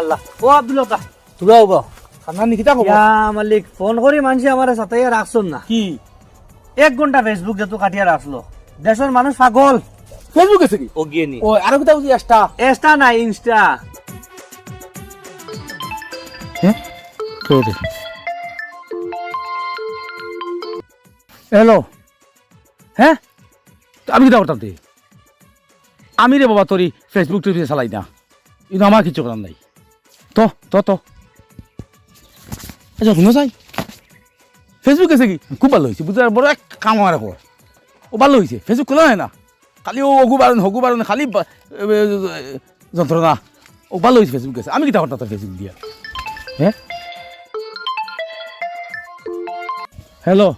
আল্লাহ ও আব্দুল তোরা হবা। খানা নিকিতা খবর ইয়া মালিক ফোন করি মানুষ আমার সাথে রাখছন না। কি? এক ঘণ্টা ফেসবুক যেহেতু কাটিয়ে রাখল। দেশের মানুষ পাগল। ফেসবুক আছে কি? ও গিয়ে নি। ও আর কোথাও বুঝি আসটা এস্টা নাই ইনস্টা হ্যাঁ তোদের হ্যালো হ্যাঁ আমি কিতা করতাম তুই আমি রে বাবা তোরই ফেসবুক টিভি চালাই না। কিন্তু আমার কিছু করার নাই। তো তো তো। আচ্ছা শুনো চাই ফেসবুক আছে কি? খুব ভালো হয়েছে বুঝতে বড় এক কাম আমার খবর ও ভালো হয়েছে ফেসবুক খোলা হয় না? খালি ও অগু বারণ হগু বারণ খালি যন্ত্রণা ও ভালো হয়েছে ফেসবুক আছে। আমি কিতা করতাম তোর ফেসবুক দিয়া? হ্যাঁ হ্যালো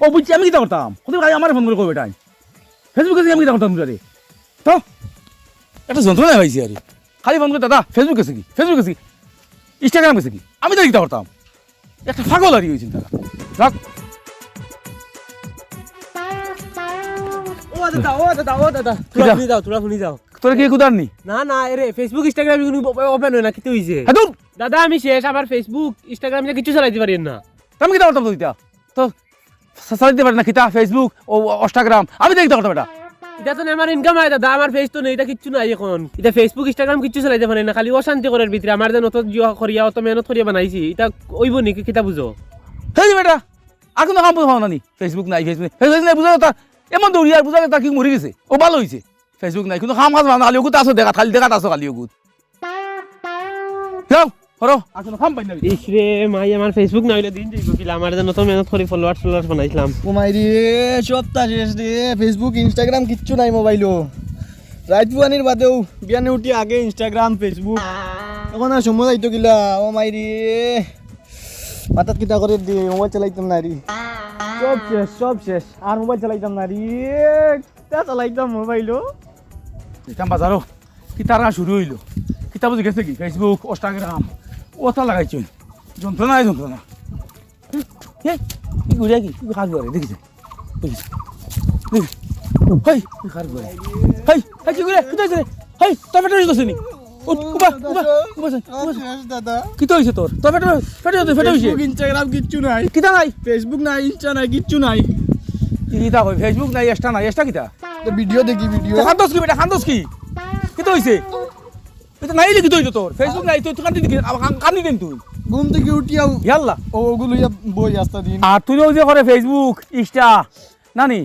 ও বুঝছি আমি কিতা করতাম কোথায় ভাই আমার ফোন করে কবে টাইম ফেসবুকে আমি কিতা করতাম তো? একটা যন্ত্রণা হয়েছে আরে খালি ফোন করে দাদা ফেসবুক আছে কি ফেসবুক আছে কি ইনস্টাগ্রাম আছে কি আমি তো কিতা করতাম একটা পাগল আর হয়েছেন তারা রাখ ও দাদা ও দাদা ও দাদা? শুনি যাও তোরা শুনি যাও। তোরা কি কুদার নি? না না এরে ফেসবুক ইনস্টাগ্রাম ওপেন হয় না হইছে? হ্যাঁ দাদা আমি শেষ আবার ফেসবুক ইনস্টাগ্রাম কিছু চালাইতে পারি না। আমি তো ইতা তো চালাইতে পারে না কিতা? ফেসবুক ও ইনস্টাগ্রাম আমি তো কিতা করতাম এটা। এটা তো আমার ইনকাম হয় দাদা আমার ফেস তো নেই, এটা কিচ্ছু নাই এখন। এটা ফেসবুক ইনস্টাগ্রাম কিচ্ছু চালাইতে পারি না খালি অশান্তি করার ভিতরে। আমার যে নত জিও করিয়া অত মেহনত করিয়া বানাইছি, এটা ওইব নি কিতা বুঝো হেই বেটা আর কোনো কাম বুঝাও না নি ফেসবুক নাই। ফেসবুক ফেসবুক নাই বুঝা তা এমন দৌড়িয়া বুঝা কথা, কি মরি গেছে ও ভালো হয়েছে ফেসবুক নাই কিন্তু কাম কাজ না খালি ওগুত আসো দেখা খালি দেখাত আছো, খালি ওগুত পাই না ইসরে মাই আমার ফেসবুক না হইলে দিন যাইব কিলা। আমার যে নত মেহনত করে ফলোয়ার্স ফলোয়ার্স বানাইছিলাম। কুমাই রে সপ্তাহ শেষ রে। ফেসবুক ইনস্টাগ্রাম কিচ্ছু নাই মোবাইলও। বাদেও বিয়ানে উঠি আগে ইনস্টাগ্রাম ফেসবুক এখন আর সময় যাইতো কিলা। ও মাই রে। মাথাত কিতা করে দিয়ে মোবাইল চালাইতাম না রে। সব শেষ সব শেষ। আর মোবাইল চালাইতাম না রে। তা চালাইতাম মোবাইলও? যেতাম বাজারও। কি তারা শুরু হইল। কিতা বুঝি গেছে কি? ফেসবুক ইনস্টাগ্রাম ওটা লাগাইছো যন্ত্রণা যন্ত্রণা এই কি ঘুরে কি খাস করে দেখিছে দেখিছে হেই কি খাস হেই হেই কি ঘুরে কি হইছে হেই তোর পেটে হইছে নি ফেসবুক নাই কিতা নাই ফেসবুক নাই ইনস্টা নাই কিচ্ছু নাই কিতা কই ফেসবুক নাই এক্সট্রা নাই এক্সট্রা কিতা ভিডিও দেখি ভিডিও খান্দোস কি বেটা খান্দোস কি কি তো হইছে এটা নাই লিখি তো তোর? ফেসবুক নাই তুই কান্দি দিকে কান্দি দেন তুই। ঘুম থেকে উঠিয়াও ইয়াল্লা। ও ওগুলো বই আসতা দিন আর তুইও যে করে ফেসবুক ইনস্টা নানি?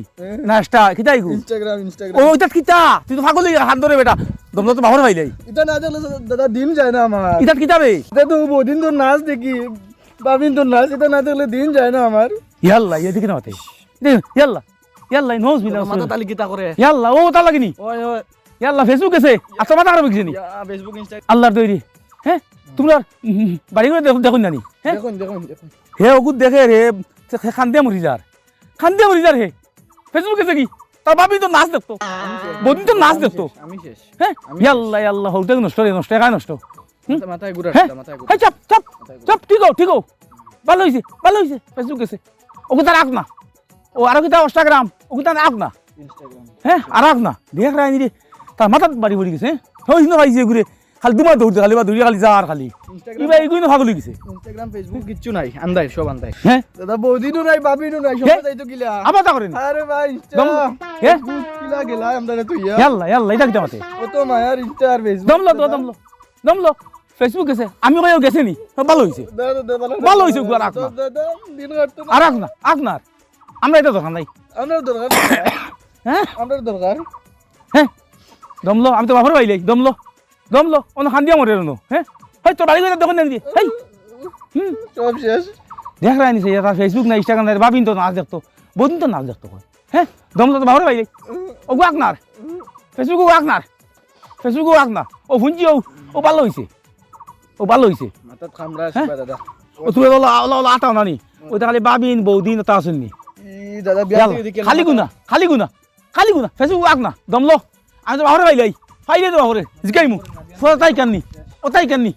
না ইনস্টা কিতা ইগু ইনস্টাগ্রাম ও এটা কিতা? তুই তো পাগল হাত ধরে বেটা। দমলা তো বাহর পাইলাই এটা না দেখলে দাদা দিন যায় না আমার। এটা কিতা বে? এটা তো বহুদিন তোর নাচ দেখি। বাবিন তোর নাচ এটা না দেখলে দিন যায় না আমার। ইয়াল্লা এদিকে না মাতে দে ইয়াল্লা। ইয়াল্লা নোজ বিনা মাথা তালি কিতা করে? ইয়াল্লা ও তা লাগিনি। ওই ওই। ইয়াল্লা ফেসবুক আছে? আচ্ছা মাথা খারাপ ফেসবুক আল্লাহর তৈরি। হ্যাঁ? তোমরা বাড়ি করে দেখুন দেখুন জানি। হ্যাঁ? হে ওগুত দেখে রে খান্দে মরি যার। খান্দে মরি যার হে। ফেসবুকে দেখি তার বাবি তো নাচ দেখতো। বদিন তো নাচ দেখতো। হ্যাঁ? ইয়াল্লা ইয়াল্লা হোক নষ্ট রে নষ্ট একাই নষ্ট। হ্যাঁ? হ্যাঁ চাপ চাপ চাপ ঠিক হোক ঠিক হোক ভালো হয়েছে ভালো হয়েছে ফেসবুক গেছে ওকে তার আঁক না। ও আরও কিতা ইনস্টাগ্রাম ওকে তার আঁক না। হ্যাঁ? আর আঁক না। দেখ রায় রে। তার মাথাত বাড়ি পড়ি গেছে হই না পাইছে ঘুরে খালি দুমা দৌড়তে খালি বা দৌড়ি খালি যা খালি। ইবা এগুলো ভাগল হয়ে গেছে। ইনস্টাগ্রাম ফেসবুক কিচ্ছু নাই আন্দাই সব আন্দাই হ্যাঁ দাদা বহুদিনও নাই বাবিনও নাই? সব যাইতো কিলা আবার তা করেন আরে ভাই ইনস্টা দম হে? ফেসবুক কিলা গেলা আমরা তুই ইয়াল্লা ইয়াল্লা এটা কিতা মাতে? কত মায়ার ইনস্টা আর ফেসবুক দমলো তো দমলো দমলো ফেসবুক গেছে। আমি কয়েও গেছে নি? ভালো দাদা ভালো হয়েছে গুয়ার আঁক না আর আঁক না আঁক না আমরা এটা দোকান নাই। আপনার দরকার হ্যাঁ আপনার দরকার হ্যাঁ দমলো আমি তো বাপর পাইলাই দমলো দমলো অন্য খান দিয়া মরে রনো হ্যাঁ? হয় তোর বাড়ি করে দোকান দেন দিয়ে হেই। হুম? সব শেষ। দেখ রায় নিছে তার ফেসবুক না ইনস্টাগ্রাম নাই বাবিন তো নাচ দেখতো বদিন তো নাচ দেখতো হ্যাঁ? দমলো তো বাপর পাইলাই ও গো আকনার ফেসবুক ও আকনার ফেসবুক ও আকনা ও ভুঞ্জি ও ও ভালো হয়েছে ও ভালো হয়েছে হ্যাঁ? দাদা ও তুই ওলা ওলা আটাও নানি। ওইটা খালি বাবিন বৌদিন তা আসেননি দাদা খালি গুনা খালি গুনা খালি গুনা। ফেসবুক আক না। দমলো। আমি তো বাহরে পাইলাই পাইলে তো বাহরে জিকাই মু ফুয়া তাই কাননি ও তাই কাননি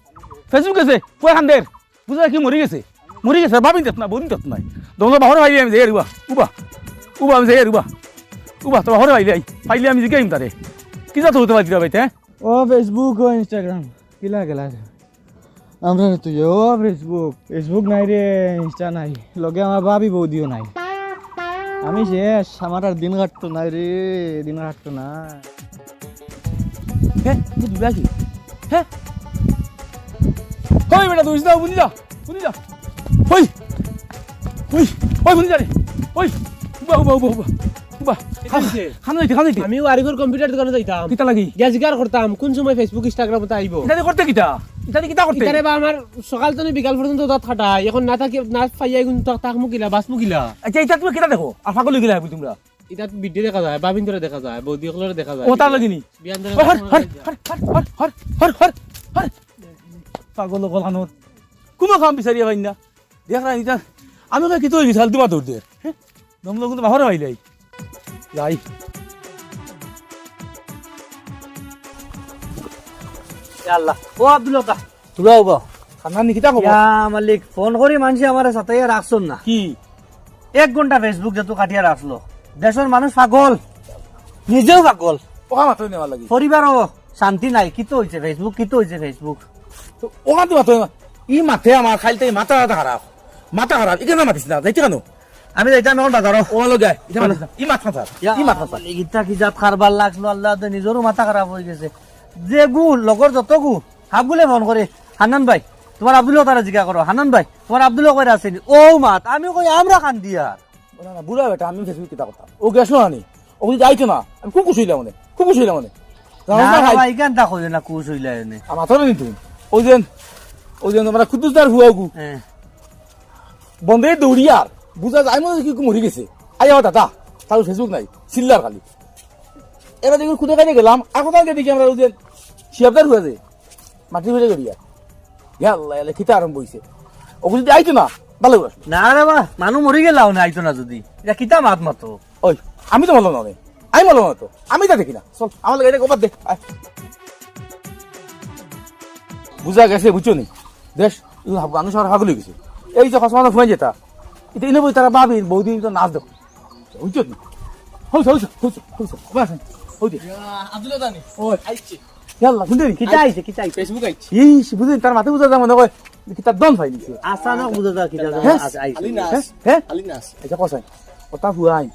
ফেসবুক গেছে ফুয়া খান দের বুঝা কি মরি গেছে? মরি গেছে, বাবিন দেখ না বদিন দেখ নাই। দমলো বাহরে পাইলে আমি যাই রুবা উবা উবা, আমি যাই রুবা উবা তো বাহরে পাইলে আমি জিকাইম তারে কি যা তো হতে পারি বাইতে হ্যাঁ ও ফেসবুক ও ইনস্টাগ্রাম কিলা গেলা আমরা তুই ও ফেসবুক ফেসবুক নাই রে ইনস্টা নাই। লগে আমার ভাবি বৌদিও নাই। আমি শেষ আমার আর দিন কাটতো নাই রে দিন কাটতো না। হে তুই দুলা কি হে কই বেটা তুই যা বুঝি যা বুঝি যা ওই ওই ওই বুঝি যা রে? ওই উবা উবা উবা উবা উবা। এটা? খানা খানা আমিও কম্পিউটার দোকানে যাইতাম। কিতা লাগি? গ্যাস গার করতাম কোন সময় ফেসবুক ইনস্টাগ্রামতে আইব ইত্যাদি করতে কিতা? ইত্যাদি কিতা করতে ইতারে বা আমার সকাল থেকে বিকাল পর্যন্ত তাত খাটাই এখন না থাকি না পাইয়াই কিন্তু তাক মুকিলা বাস মুকিলা। আচ্ছা এটা তুমি কিতা দেখো? আর ফাগল গিলা বলি তোমরা। ভিডিও দেখা যায় বাবিন ধরে দেখা যায় বৌদি দেখা যায়। ও তার লাগিনি। বিয়ান ধরে হর হর হর হর হর হর হর হর পাগল গলানোর কোনো কাম বিচারি পাই না দেখ না এটা আমি কই গেছাল তোমার দৌড় দে? দমলো কিন্তু বাহরে পাইলাই যাই। আল্লাহ ও আব্দুল তোরা হব খানা নি কব ইয়া মালিক ফোন করি মানুষ আমার সাথে রাখছন না। কি? এক ঘণ্টা ফেসবুক যেহেতু কাটিয়া রাখল দেশের মানুষ পাগল। নিজেও পাগল। ওকা মাত্র নেওয়া লাগি। পরিবারও শান্তি নাই। ফেসবুক কিতো হয়েছে ফেসবুক তো ওখান তো মাত্র ই মাথে আমার খাইতে মাথা মাথা খারাপ মাথা খারাপ এখানে মাতিস না যাইতে কেন আমি যাইতাম এখন বাজারও ও লগে এটা মাতিস না ই মাথা মাথা ই মাথা মাথা ইটা কি জাত খারবার লাগল আল্লাহ তো নিজেরও মাথা খারাপ হয়ে গেছে। যে গু লগর যত গু হাফ গুলে ফোন করে হান্নান ভাই তোমার আব্দুল্লাহ তারা জিজ্ঞা করো হান্নান ভাই তোমার আব্দুল্লাহ কইরা আসেনি ও মাত আমি কই আমরা খান দিয়া। না বুড়া বেটা আমি ফেসবুক কিতা কথা ও গেছো না নি ও যাইতো না আমি খুব খুশি হইলাম মানে খুব খুশি হইলাম মানে বন্ধে দৌড়িয়ার বুঝা যায় মনে কি মরি গেছে। আই দাদা তার ফেসবুক নাই চিল্লার খালি। এবার দেখি খুদে খাইতে গেলাম কোথাও গিয়ে দেখি আমরা ওই দিন শিয়াবদার হুয়া যে মাটি ফেলে গড়িয়া ইয়াল্লা ইয়াল্লা খিতা আরম্ভ হইছে। ওগুলো যদি আইতো না ভালো না রে বা মানুষ মরি গেলাও না আইতো না যদি। এটা কিতা মাত মাতো। ওই আমি তো ভালো না। আমি ভালো না তো। আমি তা দেখি না। চল আমার এটা গোপার দে আয়। বুঝা গেছে বুঝছ নি? দেশ মানুষ আর হাগুলি গেছে। এই যে খসমানো ফুয়ে যেতা এটা ইনে বই তারা ভাবি বহুদিন তো নাচ দেখো। বুঝছ নি? হইছে হইছে হইছে হইছে তার মাথা বুঝা যাব দেখো কিতাব দম ফাই দিছে। আসানো বুঝা যাও কিতাব হ্যাঁ? এটা হ্যাঁ? হ্যাঁ? আচ্ছা, কসাই কথা হুয়াই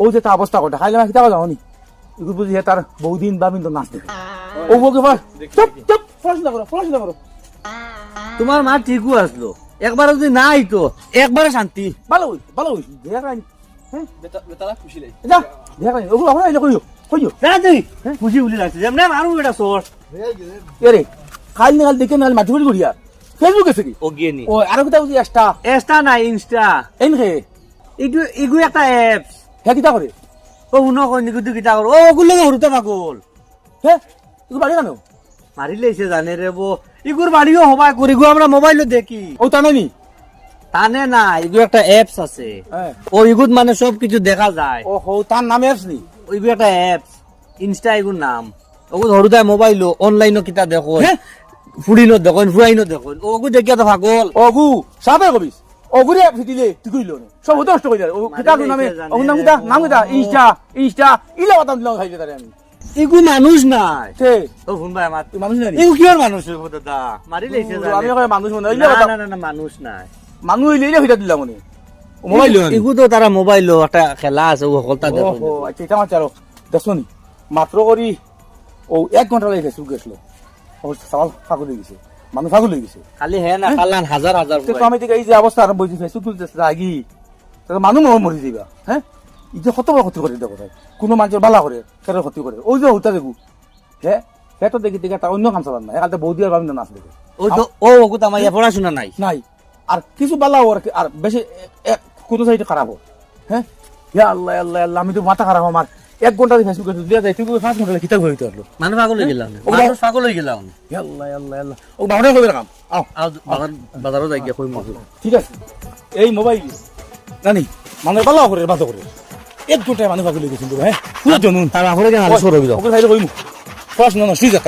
ও যে তা অবস্থা কটা খাইলে মানে কিতাব যাও নি এগুলো বুঝি তার বহুদিন বা মিন্দন নাচতে ও বউকে পার চুপ চুপ পড়াশোনা করো পড়াশোনা করো তোমার মা ঠিকও আসলো একবার যদি নাই আইতো একবারে শান্তি। ভালো ভালো দেখ হ্যাঁ? বেতারা খুশি লাগে যা দেখ কইও? না তুই খুশি বলি লাগছে। যেমন মারু এটা সোর এরে খাইল না খাইল দেখে নাহলে মাটি ফেলি করিয়া ফেসবুক আছে কি ও গিয়ে নি। ও আরও কিতা বুঝি এক্সট্রা এস্টা না ইনস্টা এন খে ইগু ইগু একটা এপস হে কিতা করে ও শুনো কই নিকু তুই কিতা কর ও ওগুলো হরুতে পাগল। হে এগুলো বাড়ি কেন মারিলেছে জানে রে বো। ইগুর বাড়িও হবাই করি গো আমরা মোবাইলে দেখি। ও তা নি? তানে না ইগু একটা অ্যাপস আছে। হ্যাঁ। ও ইগুত মানে সব কিছু দেখা যায়। ও হো তার নামে আসনি ইগু একটা অ্যাপস ইনস্টা ইগুর নাম। ওগু ধরুতে মোবাইল অনলাইনও কিতা দেখো? ফুরিনো দেখুন ফুরাইনো দেখুন। ওগু দেখিয়া তো পাগল। অগু সাবে কবিস অগুরে ফিটিলে তুই কইলো নে সব হতে নষ্ট কইলা ও কিতা নামে অগুর নাম কিতা নাম কিতা ইনস্টা ইনস্টা ইলা কথা দিলাম খাইতে তারে আমি। ইগু মানুষ নাই। ও শুন ভাই আমার তুই মানুষ নাই ইগু কিয়র মানুষ দাদা মারিলেছে নি? আমি কই মানুষ মনে না না না মানুষ নাই। মানুষ হইলে ইলা ফিটা দিলাম মনে। মোবাইল ইগু তো তারা মোবাইল একটা খেলা আছে ও সকলটা দেখো আচ্ছা এটা মাচারো দেখছনি মাত্র করি ও এক ঘণ্টা লাগে ফেসবুক গেছিল ও সবাল ফাগুল হয়ে গেছে মানুষ ফাগুল হয়ে গেছে খালি হে না কালান হাজার হাজার তো আমি এই যে অবস্থা আরম্ভ হয়েছে ফেসবুক তুলতেছে আগি তাহলে মানুষ মরি যাবা হ্যাঁ এই যে কত বড় ক্ষতি করে দেখো কোনো মানুষের বালা করে সেটা ক্ষতি করে ওই যে হতা দেখু হ্যাঁ সে তো দেখি দেখে তার অন্য কাম চালান না একালতে বৌদি আর বাবিন্দা নাচ দেখে ওই তো ও ওগু তো আমার ইয়া পড়াশোনা নাই নাই আর কিছু বালা আর বেশি কোনো সাইডে খারাপ হ্যাঁ? ইয়া আল্লাহ আল্লাহ আল্লাহ আমি তো মাথা খারাপ আমার। এক ঘণ্টা ফেসবুকে দিয়া যায় তুই পাঁচ ঘণ্টা কিতাব হইতে পারল। মানুষ পাগল হয়ে গেলাম। মানুষ পাগল হয়ে গেলাম। আল্লাহ আল্লাহ আল্লাহ। ও বাবুরা কবে কাম আও। বাজারও যাই গিয়া কই মতো ঠিক আছে। এই মোবাইল। জানি মানুষ বালা করে বাধা করে। এক ঘন্টায় মানুষ পাগল হয়ে গেছিল হ্যাঁ? পুরো জনুন তার আহরে কেন ওকে সাইডে কইমু। পড়াশোনা নষ্ট হয়ে যাক